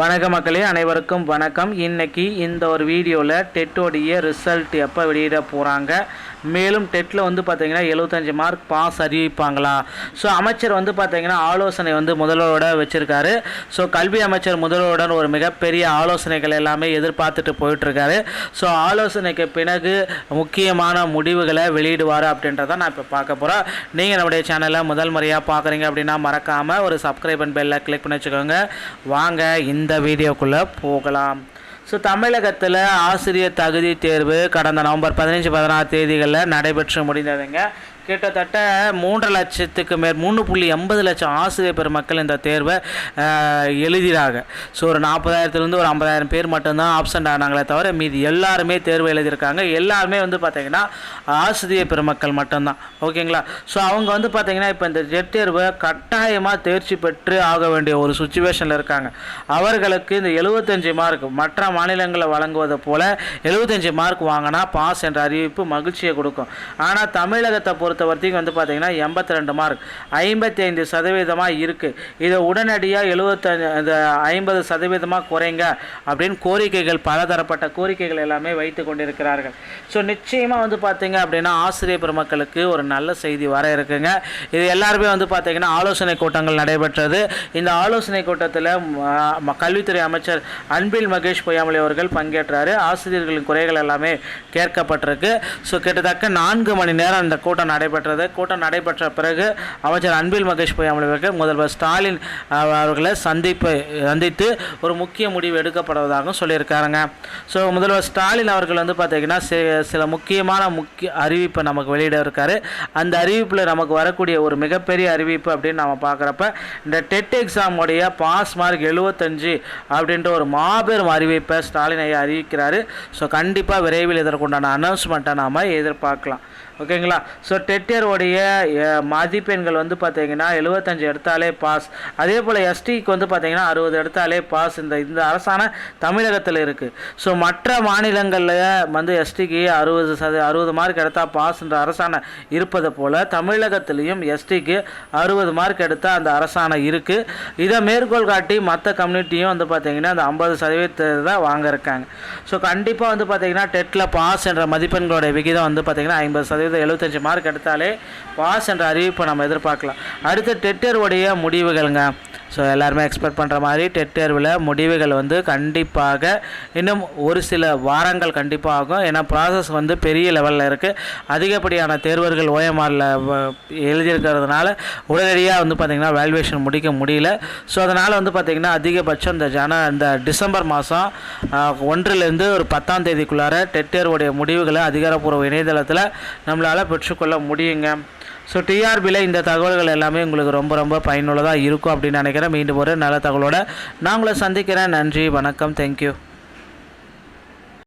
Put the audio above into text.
வணக்க மக்களே அனைவருக்கும் வணக்கம். இன்னைக்கு இந்த ஒரு வீடியோவில் டெட்டோடைய ரிசல்ட் எப்போ வெளியிட போகிறாங்க மேலும் டெட்டில் வந்து பார்த்திங்கன்னா எழுபத்தஞ்சி மார்க் பாஸ் அறிவிப்பாங்களா? ஸோ அமைச்சர் வந்து பார்த்திங்கன்னா ஆலோசனை வந்து முதல்வரோட வச்சுருக்காரு. ஸோ கல்வி அமைச்சர் முதல்வருடன் ஒரு மிகப்பெரிய ஆலோசனைகள் எல்லாமே எதிர்பார்த்துட்டு போயிட்டுருக்காரு. ஸோ ஆலோசனைக்கு பிறகு முக்கியமான முடிவுகளை வெளியிடுவார் அப்படின்றத நான் இப்போ பார்க்க போகிறேன் நீங்கள் நம்முடைய சேனலை முதல் முறையாக பார்க்குறீங்க அப்படின்னா மறக்காமல் ஒரு சப்ஸ்கிரைப் அண்ட் பெல்லை கிளிக் பண்ணி வச்சுக்கோங்க. வாங்க இந்த இந்த வீடியோக்குள்ளே போகலாம். ஸோ தமிழகத்தில் ஆசிரியர் தகுதி தேர்வு கடந்த நவம்பர் பதினஞ்சு பதினாறு தேதிகளில் நடைபெற்று முடிந்ததுங்க. கிட்டத்தட்ட மூன்று லட்சத்துக்கு மேல் மூணு புள்ளி எண்பது லட்சம் ஆசிரியர் பெருமக்கள் இந்த தேர்வை ஆஹ், எழுதினாங்க ஸோ ஒரு நாற்பதாயிரத்துலேருந்து ஒரு ஐம்பதாயிரம் பேர் மட்டும்தான் ஆப்சண்ட் ஆனாங்களே தவிர மீதி எல்லாருமே தேர்வு எழுதியிருக்காங்க. எல்லாருமே வந்து பார்த்திங்கன்னா ஆசிரியர் பெருமக்கள் மட்டும்தான். ஓகேங்களா? ஸோ அவங்க வந்து பார்த்திங்கன்னா இப்போ இந்த ஜெட் தேர்வை கட்டாயமாக தேர்ச்சி பெற்று ஆக வேண்டிய ஒரு சுச்சுவேஷனில் இருக்காங்க. அவர்களுக்கு இந்த எழுபத்தஞ்சு மார்க் மற்ற மாநிலங்களில் வழங்குவதை போல் எழுபத்தஞ்சு மார்க் வாங்கினா பாஸ் என்ற அறிவிப்பு மகிழ்ச்சியை கொடுக்கும். ஆனால் தமிழகத்தை பொறுத்த வரைக்கும் வந்து பார்த்திங்கன்னா எண்பத்தி ரெண்டு மார்க் ஐம்பத்தி ஐந்து சதவீதமாக இருக்குது இதை உடனடியாக எழுபத்தஞ்சு இந்த ஐம்பது சதவீதமாக குறைங்க அப்படின்னு கோரிக்கைகள் பலதரப்பட்ட கோரிக்கைகள் எல்லாமே வைத்து கொண்டிருக்கிறார்கள். ஸோ நிச்சயமாக வந்து பார்த்தீங்க அப்படின்னா ஆசிரியர் பெருமக்களுக்கு ஒரு நல்ல செய்தி வர இருக்குங்க. இது எல்லாருமே வந்து பார்த்திங்கன்னா ஆலோசனை கூட்டங்கள் நடைபெற்றது. இந்த ஆலோசனை கூட்டத்தில் கல்வித்துறை அமைச்சர் அன்பில் மகேஷ் பொய்யாமலை அவர்கள் பங்கேற்றார். ஆசிரியர்களின் குறைகள் எல்லாமே கேட்கப்பட்டிருக்கு. ஸோ கிட்டத்தட்ட நான்கு மணி நேரம் இந்த கூட்டம் நடைபெற்றது. கூட்டம் நடைபெற்ற பிறகு அமைச்சர் அன்பில் மகேஷ் பொய்யாமலுக்கு முதல்வர் ஸ்டாலின் அவர்களை சந்திப்பு சந்தித்து ஒரு முக்கிய முடிவு எடுக்கப்படுவதாகவும் சொல்லியிருக்காருங்க. ஸோ முதல்வர் ஸ்டாலின் அவர்கள் வந்து பார்த்தீங்கன்னா சில முக்கியமான முக்கிய அறிவிப்பை நமக்கு வெளியிட இருக்காரு. அந்த அறிவிப்பில் நமக்கு வரக்கூடிய ஒரு மிகப்பெரிய அறிவிப்பு அப்படின்னு நம்ம பார்க்குறப்ப இந்த டெட் எக்ஸாமுடைய பாஸ் மார்க் எழுபத்தஞ்சு அப்படின்ற ஒரு மாபெரும் அறிவிப்பை ஸ்டாலின் ஐயா அறிவிக்கிறாரு. ஸோ கண்டிப்பாக விரைவில் இதற்குண்டான அனௌன்ஸ்மெண்ட்டை நாம் எதிர்பார்க்கலாம். ஓகேங்களா? ஸோ டெட்டியருடைய மதிப்பெண்கள் வந்து பார்த்தீங்கன்னா எழுபத்தஞ்சு எடுத்தாலே பாஸ். அதே போல் எஸ்டிக்கு வந்து பார்த்தீங்கன்னா அறுபது எடுத்தாலே பாஸ். இந்த இந்த அரசாணை தமிழகத்தில் இருக்குது ஸோ மற்ற மாநிலங்களில் வந்து எஸ்டிக்கு அறுபது சத அறுபது மார்க் எடுத்தால் பாஸ்ன்ற அரசாணை இருப்பது போல் தமிழகத்திலையும் எஸ்டிக்கு அறுபது மார்க் எடுத்தால் அந்த அரசாணை இருக்குது இதை மேற்கோள் காட்டி மற்ற கம்யூனிட்டியும் வந்து பார்த்தீங்கன்னா அந்த ஐம்பது சதவீதத்தை தான் வாங்க இருக்காங்க ஸோ கண்டிப்பாக வந்து பார்த்தீங்கன்னா டெட்டில் பாஸ் என்ற மதிப்பெண்களுடைய விகிதம் வந்து பார்த்தீங்கன்னா ஐம்பது சதவீதம் எழுபத்தஞ்சு மார்க் எடுத்தாலே பாஸ் என்ற அறிவிப்பை நம்ம எதிர்பார்க்கலாம். அடுத்து டெட்டருடைய முடிவுகள்ங்க. ஸோ எல்லாருமே எக்ஸ்பெக்ட் பண்ணுற மாதிரி டெட் தேர்வில் முடிவுகள் வந்து கண்டிப்பாக இன்னும் ஒரு சில வாரங்கள் கண்டிப்பாக ஆகும். ஏன்னா ப்ராசஸ் வந்து பெரிய லெவலில் இருக்குது அதிகப்படியான தேர்வர்கள் ஓஎம்ஆரில் எழுதியிருக்கிறதுனால உடனடியாக வந்து பார்த்திங்கன்னா வேல்யூவேஷன் முடிக்க முடியல. ஸோ அதனால் வந்து பார்த்திங்கன்னா அதிகபட்சம் இந்த ஜன இந்த டிசம்பர் மாதம் ஒன்றுலேருந்து ஒரு பத்தாம் தேதிக்குள்ளார டெட் தேர்வுடைய முடிவுகளை அதிகாரப்பூர்வ இணையதளத்தில் நம்மளால் பெற்றுக்கொள்ள முடியுங்க. ஸோ டிஆர்பியில் இந்த தகவல்கள் எல்லாமே உங்களுக்கு ரொம்ப ரொம்ப பயனுள்ளதாக இருக்கும் அப்படின்னு நினைக்கிறேன். மீண்டும் ஒரு நல்ல தகவலோட நான் உங்களை சந்திக்கிறேன். நன்றி வணக்கம். தேங்க்யூ